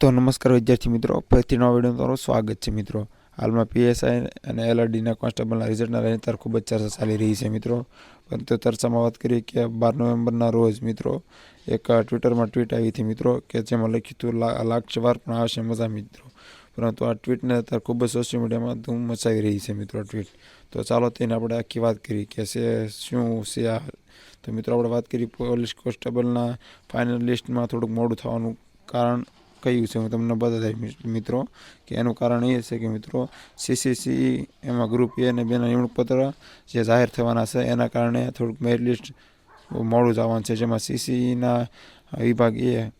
તો નમસ્કાર વિદ્યાર્થી મિત્રો, ફરીથી નવા વીડિયો તમારું સ્વાગત છે મિત્રો. હાલમાં પીએસઆઈ અને એલઆરડીના કોન્સ્ટેબલના રિઝલ્ટના લઈને ત્યારે ખૂબ જ ચર્ચા ચાલી રહી છે મિત્રો. પરંતુ ચર્ચામાં વાત કરીએ કે બાર નવેમ્બરના રોજ મિત્રો, એક ટ્વિટરમાં ટ્વીટ આવી હતી મિત્રો કે જેમાં લખ્યું "લા- લાક્ષવાર પણ આવશે મજા મિત્રો. પરંતુ આ ટ્વીટને અત્યારે ખૂબ જ સોશિયલ મીડિયામાં ધૂમ મચાવી રહી છે મિત્રો ટ્વીટ. તો ચાલો તેને આપણે આખી વાત કરી કે છે, શું છે આ? તો મિત્રો આપણે વાત કરી પોલીસ કોન્સ્ટેબલના ફાઇનલ લિસ્ટમાં થોડુંક મોડું થવાનું કારણ કયું છે. હું તમને બધા મિત્રો, કે એનું કારણ એ છે કે, મિત્રો સીસીસી એમાં ગ્રુપ એ અને બેના નિમણૂક પત્ર જે જાહેર થવાના છે, એના કારણે થોડુંક મેરિટ લિસ્ટ મોડું જવાનું છે. જેમાં સીસીના વિભાગ એ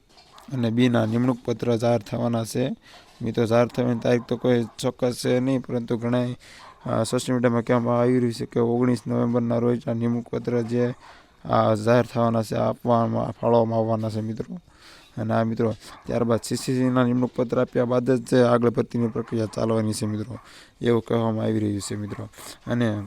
અને બીના નિમણૂક પત્ર જાહેર થવાના છે. મિત્રો, જાહેર થવાની તારીખ તો કોઈ ચોક્કસ છે નહીં, પરંતુ ઘણા સોશિયલ મીડિયામાં કહેવામાં આવી રહ્યું છે કે ઓગણીસ નવેમ્બરના રોજ આ નિમણૂક પત્ર જે જાહેર થવાના છે, આપવામાં, ફાળવવામાં આવવાના છે, મિત્રો. અને આ મિત્રો, ત્યારબાદ સીસીસીના નિમણૂક પત્ર આપ્યા બાદ જ આગળ ભરતીની પ્રક્રિયા ચાલવાની છે મિત્રો, એવું કહેવામાં આવી રહ્યું છે મિત્રો. અને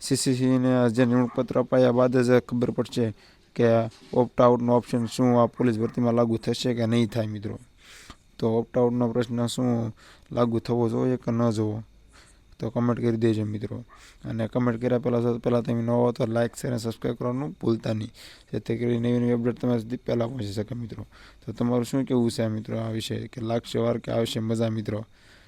સીસીસીને જે નિમણૂક પત્ર અપાયા બાદ જ ખબર પડશે કે ઓપ્ટ આઉટનો ઓપ્શન શું આ પોલીસ ભરતીમાં લાગુ થશે કે નહીં થાય મિત્રો. તો ઓપ્ટ આઉટનો પ્રશ્ન શું લાગુ થવો જોઈએ કે ન જોવો? તો કમેન્ટ કરી દેજો મિત્રો. અને કમેન્ટ કર્યા પહેલાં પહેલાં તમે નવો તો લાઇક શેર અને સબસ્ક્રાઈબ કરવાનું ભૂલતા નહીં. જેથી કરી નવી નવી અપડેટ તમારા સુધી પહેલાં પહોંચી શકે મિત્રો. તો તમારું શું કહેવું છે મિત્રો આ વિશે કે લાગશે વાર કે આવશે મજા મિત્રો?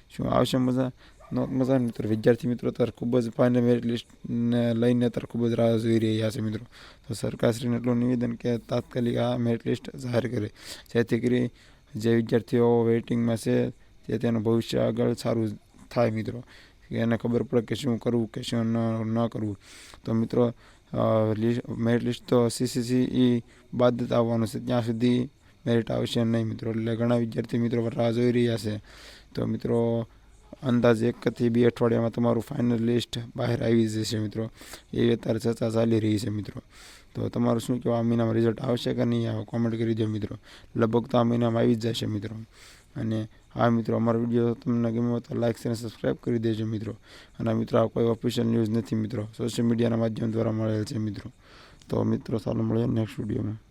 શું આવશે મજા? નોત મજા મિત્રો. વિદ્યાર્થી મિત્રો ત્યારે ખૂબ જ ફાઇનલ મેરિટ લિસ્ટને લઈને અત્યારે ખૂબ જ રાહ જોઈ રહ્યા છે મિત્રો. તો સરકારશ્રીને એટલું નિવેદન કે તાત્કાલિક આ મેરિટ લિસ્ટ જાહેર કરે. જેથી કરી જે વિદ્યાર્થીઓ વેઇટિંગમાં છે તે તેનું ભવિષ્ય આગળ સારું થાય મિત્રો. એને ખબર પડે કે શું કરવું કે શું ન કરવું. તો મિત્રો મેરિટ લિસ્ટ તો સીસીસી બાદ આવવાનું છે. ત્યાં સુધી મેરિટ આવશે નહીં મિત્રો. એટલે ઘણા વિદ્યાર્થી મિત્રો રાહ જોઈ રહ્યા છે. તો મિત્રો, અંદાજે એકથી બે અઠવાડિયામાં તમારું ફાઇનલ લિસ્ટ બહાર આવી જશે મિત્રો. એ અત્યારે ચર્ચા ચાલી રહી છે મિત્રો. તો તમારું શું કહેવા? આ મહિનામાં રિઝલ્ટ આવશે કે નહીં? આવે કોમેન્ટ કરી દો મિત્રો. લગભગ તો આ મહિનામાં આવી જ જશે મિત્રો. અને હા, મિત્રો, અમારો વીડિયો તમને ગમ્યો તો લાઇક અને સબસ્ક્રાઈબ કરી દેજો, મિત્રો. અને મિત્રો, આ કોઈ ઓફિશિયલ ન્યૂઝ નથી, મિત્રો. સોશિયલ મીડિયાના માધ્યમ દ્વારા મળેલ છે, મિત્રો. તો, મિત્રો, ચાલો મળીએ નેક્સ્ટ વિડીયોમાં